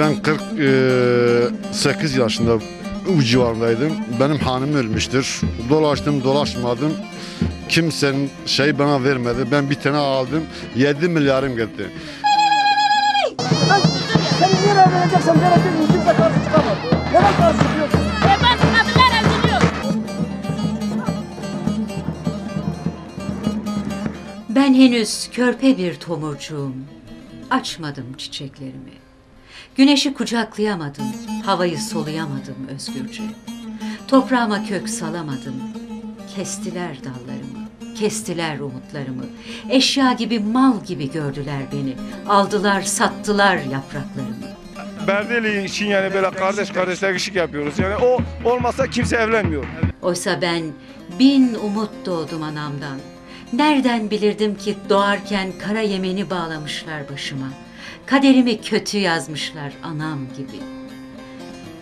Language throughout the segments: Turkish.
Ben 48 yaşında o civarındaydım. Benim hanım ölmüştür. Dolaştım dolaşmadım. Kimsenin şey bana vermedi. Ben bir tane aldım. 7 milyarım gitti. Sen niye evleneceksen devletin kimse karşı çıkamaz. Neden karşı çıkıyorsun? Ben henüz körpe bir tomurcuğum. Açmadım çiçeklerimi. Güneşi kucaklayamadım, havayı soluyamadım özgürce. Toprağıma kök salamadım. Kestiler dallarımı, kestiler umutlarımı. Eşya gibi mal gibi gördüler beni. Aldılar, sattılar yapraklarımı. Berdeli için yani böyle kardeş kardeşler işik yapıyoruz. Yani o olmasa kimse evlenmiyor. Oysa ben bin umut doğdum anamdan. Nereden bilirdim ki doğarken kara yemeni bağlamışlar başıma. Kaderimi kötü yazmışlar anam gibi.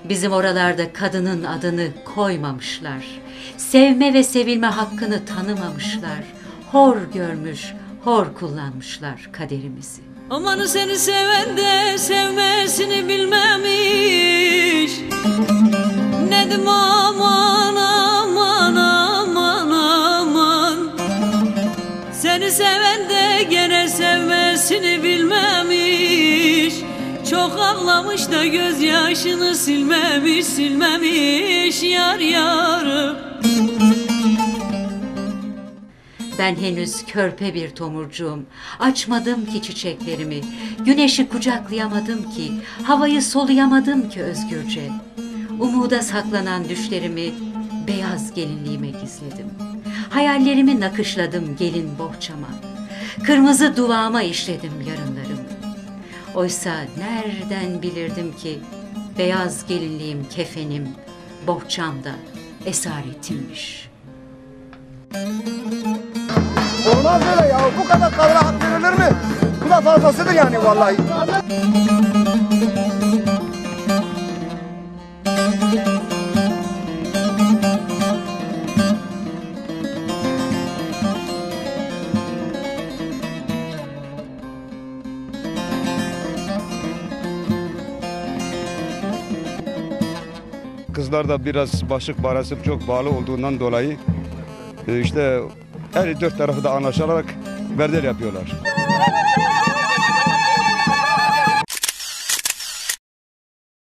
Bizim oralarda kadının adını koymamışlar. Sevme ve sevilme hakkını tanımamışlar. Hor görmüş, hor kullanmışlar kaderimizi. Aman seni seven de sevmesini da gözyaşını silmemiş silmemiş yar yarım Ben henüz körpe bir tomurcuğum. Açmadım ki çiçeklerimi. Güneşi kucaklayamadım ki. Havayı soluyamadım ki özgürce. Umuda saklanan düşlerimi beyaz gelinliğime gizledim. Hayallerimi nakışladım gelin bohçama. Kırmızı duvağıma işledim yarınlarımı. Oysa nereden bilirdim ki beyaz gelinliğim kefenim, bohçamda esaretimmiş.'' Olmaz öyle ya. Bu kadar kadına hak verilir mi? Bu da fazlasıdır yani vallahi. Kızlar da biraz başlık parası çok bağlı olduğundan dolayı e, işte her dört tarafı da anlaşarak berdel yapıyorlar.